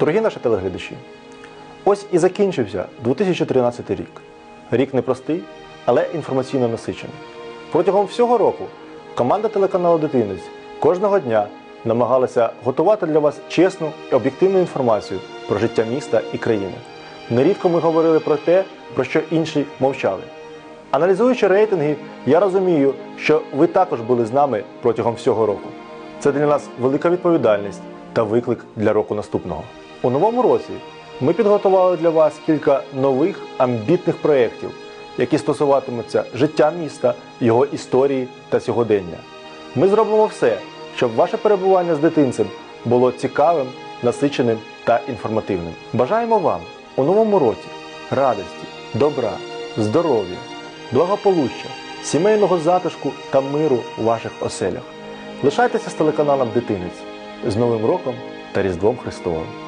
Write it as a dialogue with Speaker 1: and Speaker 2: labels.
Speaker 1: Дорогі наші телеглядачі, ось і закінчився 2013 рік. Рік непростий, але інформаційно насичений. Протягом всього року команда телеканалу Дитинець кожного дня намагалася готувати для вас чесну і об'єктивну інформацію про життя міста і країни. Нерідко ми говорили про те, про що інші мовчали. Аналізуючи рейтинги, я розумію, що ви також були з нами протягом всього року. Це для нас велика відповідальність та виклик для року наступного. У новому році ми підготували для вас кілька нових амбітних проєктів, які стосуватимуться життя міста, його історії та сьогодення. Ми зробимо все, щоб ваше перебування з дитинцем було цікавим, насиченим та інформативним. Бажаємо вам у новому році радості, добра, здоров'я, благополуччя, сімейного затишку та миру у ваших оселях. Лишайтеся з телеканалом Дитинець з Новим роком та Різдвом Христовим.